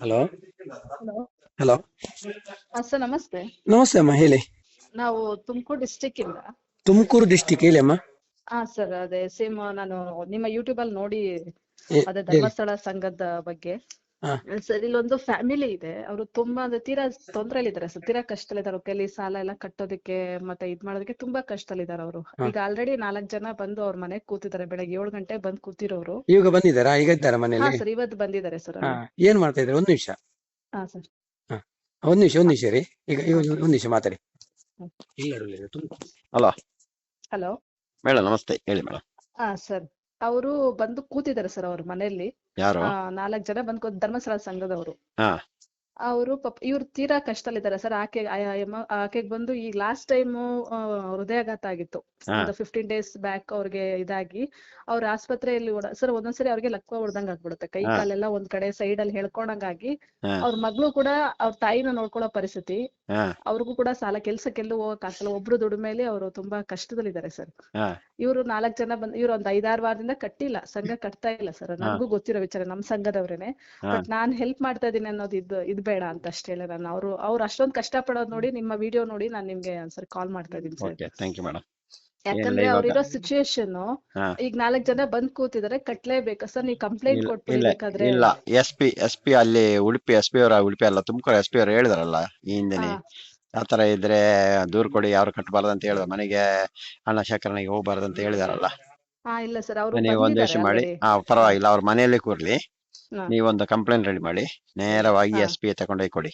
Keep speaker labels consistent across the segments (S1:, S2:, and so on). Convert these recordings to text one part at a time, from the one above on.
S1: Hello?
S2: Hello? Sir ನಮಸ್ತೆ.
S1: ನಮಸ್ತೆ ಅಮ್ಮ ಹೇಳಿ.
S2: ನಾವು ತುಮಕೂರು ಡಿಸ್ಟಿಕ್ ಇಂದ.
S1: ತುಮಕೂರು ಡಿಸ್ಟಿಕ್ ಹೇಳಿ ಅಮ್ಮ.
S2: ಹಾ ಸರ್ ಅದೇ ಸೇಮ್ ನಾನು ನಿಮ್ಮ ಯೂಟ್ಯೂಬ್ ಅಲ್ಲಿ ನೋಡಿ ಅದೇ ಧರ್ಮಸ್ಥಳ ಸಂಘದ ಬಗ್ಗೆ. ಸರ್ ಇಲ್ಲೊಂದು ಫ್ಯಾಮಿಲಿ ಇದೆ. ಅವರು ತುಂಬಾ ಅಂದ್ರೆ ತೀರಾ ತೊಂದ್ರೆಲಿದ್ದಾರೆ ಸರ್. ತೀರಾ ಕಷ್ಟದಲ್ಲಿದ್ದಾರೆ. ಅವ್ರ ಕೈಲಿ ಸಾಲ ಎಲ್ಲ ಕಟ್ಟೋದಕ್ಕೆ ಮತ್ತೆ ಇದ್ ಮಾಡೋದಕ್ಕೆ ತುಂಬಾ ಕಷ್ಟದಲ್ಲಿದ್ದಾರೆ ಅವರು. ಈಗ ಆಲ್ರೆಡಿ ನಾಲ್ಕ್ ಜನ ಬಂದು ಅವ್ರ ಮನೆಗ್ ಕೂತಿದ್ದಾರೆ. ಬೆಳಗ್ಗೆ ಏಳು ಗಂಟೆ ಬಂದು ಕೂತಿರೋರು
S1: ಈಗ ಬಂದಿದ್ದಾರಾ? ಈಗ ಇದ್ದಾರಾ
S2: ಹಾ
S1: ಮನೇಲಿ
S2: ಸರ್ ಇವತ್ತು ಬಂದಿದ್ದಾರೆ ಸರ್
S1: ಹಾ. ಏನ್ ಮಾಡ್ತಾ ಇದ್ದಾರೆ? ಒಂದ್ ನಿಮಿಷ.
S2: ಹಾ ಸರ್.
S1: ಒಂದ್ ನಿಮಿಷ ಒಂದ್ ನಿಮಿಷ ರೀ ಈಗ ಈಗ ಒಂದ್ ನಿಮಿಷ ಮಾತಾಡಿ. ಇಲ್ಲ ಅಲ್ಲ
S2: ಹಲೋ
S3: ಮೇಡಮ್ ನಮಸ್ತೆ. ಹೇಳಿ ಮೇಡಮ್
S2: ಹಾ ಸರ್. ಅವರು ಬಂದು ಕೂತಿದ್ದಾರೆ ಸರ್ ಅವ್ರ ಮನೆಯಲ್ಲಿ.
S3: ಯಾರು?
S2: ನಾಲ್ಕ್ ಜನ ಬಂದ್ ಕೂತ್ ಧರ್ಮಸ್ಥಳ ಸಂಘದವರು.
S3: ಹಾ.
S2: ಅವರು ಪಾಪ ಇವ್ರು ತೀರಾ ಕಷ್ಟದಲ್ಲಿದ್ದಾರೆ ಸರ್. ಆಕೆ ಆಕೆಗೆ ಬಂದು ಈ ಲಾಸ್ಟ್ ಟೈಮ್ ಹೃದಯಾಘಾತ ಆಗಿತ್ತು. ಫಿಫ್ಟೀನ್ ಡೇಸ್ ಬ್ಯಾಕ್ ಅವ್ರಿಗೆ ಇದಾಗಿ ಅವ್ರ ಆಸ್ಪತ್ರೆಯಲ್ಲಿ ಓಡ ಸರ್ ಒಂದೊಂದ್ಸರಿ ಅವ್ರಿಗೆ ಲಕ್ವ ಹೊಡ್ದಂಗ್ ಆಗ್ಬಿಡುತ್ತೆ. ಕೈ. ಕಾಲೆಲ್ಲ ಒಂದ್ ಕಡೆ ಸೈಡ್ ಅಲ್ಲಿ ಹೇಳ್ಕೊಂಡಂಗಾಗಿ. ಅವ್ರ ಮಗಳು ಕೂಡ ಅವ್ರ ತಾಯಿನ ನೋಡ್ಕೊಳ್ಳೋ ಪರಿಸ್ಥಿತಿ. ಅವ್ರಿಗೂ ಕೂಡ ಸಾಲ ಕೆಲ್ಸಕ್ಕೆಲ್ಲೂ ಹೋಗಕ್ ಆಗಲ್ಲ ಒಬ್ರು ದುಡಿಮೇಲೆ ಅವರು ತುಂಬಾ ಕಷ್ಟದಲ್ಲಿದ್ದಾರೆ ಸರ್. ಇವರು ನಾಲ್ಕ್ ಜನ ಬಂದ್ ಇವ್ರು ಒಂದ್ ಐದಾರು ವಾರದಿಂದ ಕಟ್ಟಿಲ್ಲ ಸಂಘ ಕಟ್ತಾ ಇಲ್ಲ ಸರ್. ನನ್ಗೂ ಗೊತ್ತಿರೋ ವಿಚಾರ ನಮ್ ಸಂಘದವ್ರೇನೆ. ಬಟ್ ನಾನ್ ಹೆಲ್ಪ್ ಮಾಡ್ತಾ ಇದೀನಿ ಅನ್ನೋದು ಇದು ಇದ್ ಬೇಡ ಅಂತ ಅಷ್ಟೇ ಹೇಳ ನಾನು ಅವ್ರು ಅವ್ರು ಅಷ್ಟೊಂದ್ ಕಷ್ಟ ಪಡೋದ್ ನೋಡಿ ನಿಮ್ಮ ವಿಡಿಯೋ ನೋಡಿ ನಾನು ನಿಮ್ಗೆ ಒಂದ್ಸರಿ ಕಾಲ್ ಮಾಡ್ತಾ ಇದೀನಿ ಸರ್. ಯಾಕಂದ್ರೆ? ಅವ್ರಿರೋ ಸಿಚುಯೇಷನ್. ಈಗ ನಾಲ್ಕ್ ಜನ ಬಂದ್ ಕೂತಿದಾರೆ ಕಟ್ಲೇಬೇಕಾ. ಸರ್ ನೀವು ಕಂಪ್ಲೇಂಟ್
S3: ಕೊಟ್ಬಿಡ್ಬೇಕಾದ್ರೆ
S2: ಕೊಟ್ಬಿಡಿ
S3: ಇಲ್ಲ ಎಸ್ ಪಿ ಎಸ್ ಪಿ ಅಲ್ಲಿ ಉಡುಪಿ ಎಸ್ ಪಿ ಅವರ ಉಡುಪಿ ಅಲ್ಲ ತುಮಕೂರು ಎಸ್ ಪಿ ಅವರು ಹೇಳಿದಾರಲ್ಲ ಈ ಹಿಂದೆನೆ. ಆತರ ಇದ್ರೆ ದೂರ್ ಕೊಡಿ ಯಾರು ಕಟ್ಟಬಾರ್ದು ಅಂತ ಹೇಳಿದ. ಮನೆಗೆ ಹಣ ಶೇಖರಣೆಗೆ ಹೋಗ್ಬಾರ್ದು ಅಂತ ಹೇಳಿದಾರಲ್ಲ
S2: ಇಲ್ಲ ಸರ್ ಅವರು
S3: ಒಂದು ಒಂದ್ ವಿಷಯ ಮಾಡಿ. ಹಾ ಪರವಾಗಿಲ್ಲ ಅವ್ರ ಮನೆಯಲ್ಲಿ ಕೂರ್ಲಿ. ನೀವೊಂದು ಕಂಪ್ಲೇಂಟ್ ರೆಡಿ ಮಾಡಿ ನೇರವಾಗಿ. ಎಸ್ ಪಿ ತಗೊಂಡೋಗಿ ಕೊಡಿ.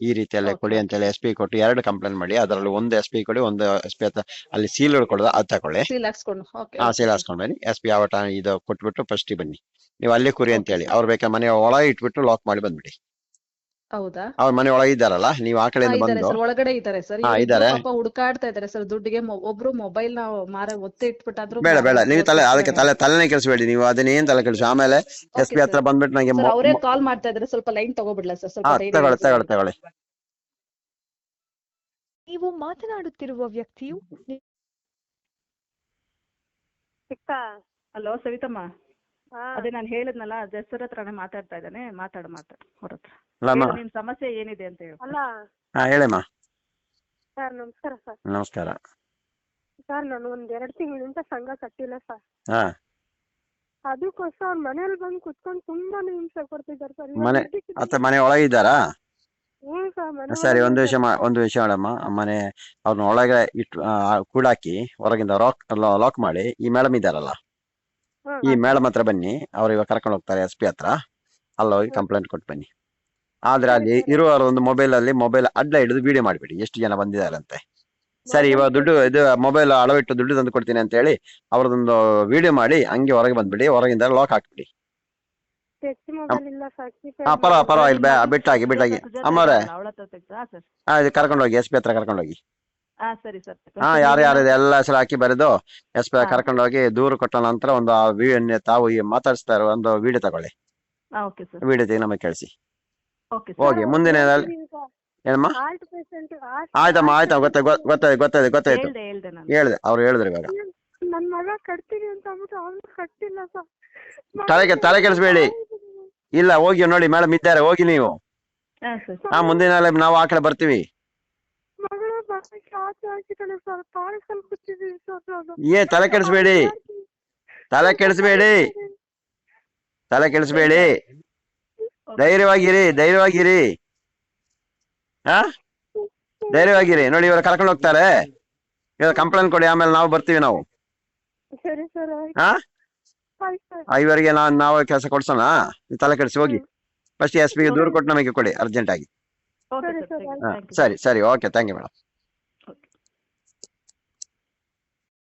S3: ಈ ರೀತಿಯಲ್ಲೇ. ಕೊಡಿ ಅಂತೇಳಿ ಎಸ್ ಪಿ ಕೊಟ್ಟು ಎರಡು ಕಂಪ್ಲೇಂಟ್ ಮಾಡಿ ಅದರಲ್ಲಿ ಒಂದು ಎಸ್ ಪಿ ಕೊಡಿ ಒಂದು ಎಸ್ ಪಿ ಅಲ್ಲಿ ಸೀಲ್ ಹಿಡ್ಕೊಳ್ಳೋದು ಅದು ತಗೊಳ್ಳಿ.
S2: ಸೀಲ್ ಹಾಕ್ಸ್ಕೊಂಡು
S3: ಹಾ ಸೀಲ್ ಹಾಕ್ಸ್ಕೊಂಡು ಬನ್ನಿ ಎಸ್ ಪಿ ಯಾವ ಇದು ಕೊಟ್ಬಿಟ್ಟು ಫಸ್ಟ್ ಬನ್ನಿ. ನೀವು ಅಲ್ಲಿ ಕುರಿ ಅಂತ ಹೇಳಿ ಅವ್ರ ಬೇಕಾ ಮನೆ ಒಳಗೆ ಇಟ್ಬಿಟ್ಟು ಲಾಕ್ ಮಾಡಿ ಬಂದ್ಬಿಡಿ.
S2: ಹೌದಾ?
S3: ಅವ್ರ ಮನೆ ಒಳಗೆ ಇದ್ದಾರಲ್ಲ ನೀವ್ ಆ
S2: ಹಾ, ಇದಾರೆ
S3: ಬಂದು.
S2: ಸರ್ ಒಳಗಡೆ ಇದಾರೆ ಸರ್.
S3: ಹಾ, ಇದಾರೆ.
S2: ಪಾಪ ಹುಡುಕಾಡ್ತಾ ಇದಾರೆ ಸರ್ ದುಡ್ಡಿಗೆ ಮೊ- ಒಬ್ರು ಮೊಬೈಲ್ನ ಮಾರ ಒತ್ತೆ ಇಟ್ಬಿಟ್ಟಾದ್ರು
S3: ಬೇಡ ಬೇಡ. ನೀವು ತಲೆ ಅದಕ್ಕೆ ತಲೆ ತಲೆನೇ ಕೆಲ್ಸಬೇಡಿ ನೀವು ಅದನ್ನೇನ್ ತಲೆ ಕೆಲ್ಸ ಆಮೇಲೆ ಎಸ್ ಪಿ ಹತ್ರ ಬಂದ್ಬಿಟ್ಟು ನಂಗೆ
S2: ಸರ್
S3: ಮೊ-
S2: ಅವರೇ
S3: ಮೊ-
S2: ಕಾಲ್ ಮಾಡ್ತಾ ಇದಾರೆ ಸ್ವಲ್ಪ ಲೈನ್ ತಗೋಬಿಡ್ಲಾ ಸರ್?
S3: ಹಾ
S2: ಸ್ವಲ್ಪ ಧೈರ್ಯ
S3: ತಗೊಳ್ಳಿ ತಗೊಳ್ಳಿ ತಗೊಳ್ಳಿ.
S4: ನೀವು ಮಾತನಾಡುತ್ತಿರುವ ವ್ಯಕ್ತಿಯು
S2: ಹಲೋ ಸವಿತಮ್ಮ. ಅದೇ ನಾನು ಹೇಳಿದ್ನಲ್ಲ ಜಸ್ಸರ್ ಹತ್ರನೇ ಮಾತಾಡ್ತಾ ಇದ್ದಾನೆ ಮಾತಾಡು ಮಾತಾಡು ಅವ್ರ ಹತ್ರ.
S3: ಅಲ್ಲಮ್ಮ
S2: ಹೇಳು, ನಿನ್ ಸಮಸ್ಯೆ ಏನಿದೆ ಅಂತ ಹೇಳಿ.
S5: ಅಲ್ಲ.
S3: ಹಾ ಹೇಳಮ್ಮ
S5: ಸರ್ ನಮಸ್ಕಾರ ಸರ್.
S3: ನಮಸ್ಕಾರ.
S5: ಸರ್ ನಾನು ಒಂದ್ ಎರಡ್ ತಿಂಗಳಿಂದ ಸಂಘ ಕಟ್ಟಿಲ್ಲ ಸರ್.
S3: ಹಾ.
S5: ಅದಕ್ಕೋಸ್ಕರ ಅವ್ರ ಮನೇಲಿ ಬಂದು ಕುತ್ಕೊಂಡು ತುಂಬಾನೇ ಹಿಂಸೆ ಕೊಡ್ತಿದ್ದಾರೆ ಸರ್.
S3: ಮನೆ- ಅತ್ತ ಮನೆ ಒಳಗೆ ಇದ್ದಾರಾ
S5: ಹ್ಞೂ ಸರ್ ಮನೆ
S3: ಸರಿ ಒಂದು ವಿಷಯ ಮಾ. ಒಂದು ವಿಷಯ ಮಾಡಮ್ಮ ಮನೆ ಅವ್ರನ್ನ ಒಳಗೆ ಇಟ್ಟು ಕೂಡಾಕಿ ಹೊರಗಿಂದ ಲಾಕ್ ಲಾಕ್ ಮಾಡಿ ಈ ಮೇಡಮ್ ಇದ್ದಾರಲ್ಲ. ಈ. ಮೇಡಮ್ ಹತ್ರ ಬನ್ನಿ. ಅವ್ರು ಇವಾಗ ಕರ್ಕೊಂಡು ಹೋಗ್ತಾರೆ ಎಸ್ ಪಿ ಹತ್ರ. ಅಲ್ಲಿ ಹೋಗಿ ಕಂಪ್ಲೇಂಟ್ ಕೊಟ್ಟು ಬನ್ನಿ. ಆದ್ರೆ ಅಲ್ಲಿ
S5: ಸರಿ.
S3: ಒಂದು ಮೊಬೈಲ್ ಅಲ್ಲಿ ಮೊಬೈಲ್ ಅಡ್ಡ ಹಿಡಿದು ವಿಡಿಯೋ ಮಾಡಿಬಿಡಿ. ಎಷ್ಟು ಜನ ಬಂದಿದ್ದಾರಂತೆ. ಸರಿ ಇವಾಗ ದುಡ್ಡು ಇದು ಮೊಬೈಲ್ ಅಳವಿಟ್ಟು ದುಡ್ಡು ತಂದು ಕೊಡ್ತೀನಿ ಅಂತ ಹೇಳಿ ಅವ್ರದೊಂದು ವಿಡಿಯೋ ಮಾಡಿ ಹಂಗೆ ಹೊರಗೆ ಬಂದ್ಬಿಡಿ. ಹೊರಗಿಂದ ಲಾಕ್ ಹಾಕ್ಬಿಡಿ.
S5: ಟಚ್ ಮೊಬೈಲ್ ಇಲ್ಲ ಸರ್
S3: ಹಾ ಪರವ ಪರವಾಗಿಲ್ಲ ಬಿಟ್ಟಾಗಿ ಬಿಟ್ಟಾಗಿ. ಅಮ್ಮವ್ರೆ.
S2: ಅವಳ ಹತ್ರ ಸರ್
S3: ಹಾ ಇದು ಕರ್ಕೊಂಡು ಹೋಗಿ ಎಸ್ ಪಿ ಹತ್ರ ಕರ್ಕೊಂಡು ಹೋಗಿ
S2: ಹಾ ಸರಿ ಸರ್.
S3: ಹಾ ಯಾರು ಯಾರು ಇದೆ ಎಲ್ಲ ಹೆಸರು ಹಾಕಿ ಬರೆದು ಎಸ್ ಪಿ
S2: ಹಾ.
S3: ಕರ್ಕೊಂಡು ಹೋಗಿ ದೂರ ಕೊಟ್ಟ ನಂತರ ಒಂದು ಆ ವಿ- ತಾವು ಈ ಮಾತಾಡಿಸ್ತಾ ಇರೋ ಒಂದು ವಿಡಿಯೋ ತಗೊಳ್ಳಿ.
S2: Okay sir.
S3: ವಿಡಿಯೋ ತೆಗೆ ನಮಗೆ ಕೇಳಿಸಿ.
S2: ಓಕೆ
S3: ಹೋಗಿ ಮುಂದಿನ ಏನಮ್ಮ?
S5: ಹಾರ್ಟ್ ಪೇಷಂಟ್
S3: ಆಯ್ತಮ್ಮ ಆಯ್ತಮ್ಮ ಗೊತ್ತಾಯ್ತು ಗೊತ್ತ- ಗೊತ್ತಾಯ್ತು ಗೊತ್ತಾಯ್ತು ಗೊತ್ತಾಯ್ತು.
S2: ಹೇಳ್ದೆ ಹೇಳ್ದೆ ನಾನು.
S3: ಹೇಳ್ದೆ ಅವ್ರು ಹೇಳಿದ್ರು ಇವಾಗ.
S5: ನನ್ ಮಗ ಕಟ್ತೀನಿ ಅಂತ ಅಂದ್ಬಿಟ್ಟು ಅವ್ನು ಕಟ್ಟಿಲ್ಲ ಸರ್
S3: ತಲೆಗೆ- ತಲೆ ಕೆಡಿಸ್ಬೇಡಿ. ಇಲ್ಲ ಹೋಗಿ ನೋಡಿ ಮೇಡಮ್ ಇದ್ದಾರೆ ಹೋಗಿ ನೀವು.
S2: ಹಾ ಸರ್.
S3: ಹಾ ಮುಂದಿನ ನಾವು ಆ ಕಡೆ ಬರ್ತೀವಿ
S5: ಮಗಳ ಬರಕ್ಕೆ ಆಸೆ ಹಾಕಿದ್ದಾಳೆ ಸರ್ ಪಾರ್ಸಲ್ ಕೂತಿದ್ದೀವಿ ಸರ್ ನಾನು
S3: ಏ ತಲೆ ಕೆಡಿಸ್ಬೇಡಿ. ತಲೆ ಕೆಡಿಸ್ಬೇಡಿ. ತಲೆ ಕೆಡಿಸ್ಬೇಡಿ. ಧೈರ್ಯವಾಗಿರಿ ಧೈರ್ಯವಾಗಿರಿ. ಹಾ? ಧೈರ್ಯವಾಗಿರಿ. ನೋಡಿ ಇವರು ಕರ್ಕೊಂಡು ಹೋಗ್ತಾರೆ. ಇವಾಗ ಕಂಪ್ಲೇಂಟ್ ಕೊಡಿ ಆಮೇಲೆ ನಾವು ಬರ್ತೀವಿ ನಾವು. ಹಾ? ಇವರಿಗೆ ನಾವು ನಾವು ಕೆಲಸ ಕೊಡ್ಸೋಣ? ತಲೆ ಕೆಡಿಸಿ ಹೋಗಿ. ಫಸ್ಟ್ ಎಸ್ ಪಿಗೆ ದೂರು ಕೊಟ್ಟು ನಮಗೆ ಕೊಡಿ ಅರ್ಜೆಂಟ್ ಆಗಿ.
S5: ಸರಿ,
S2: ಸರಿ,
S3: ಹಾ, ಸರಿ ಸರಿ ಓಕೆ ಥ್ಯಾಂಕ್ ಯು ಮೇಡಮ್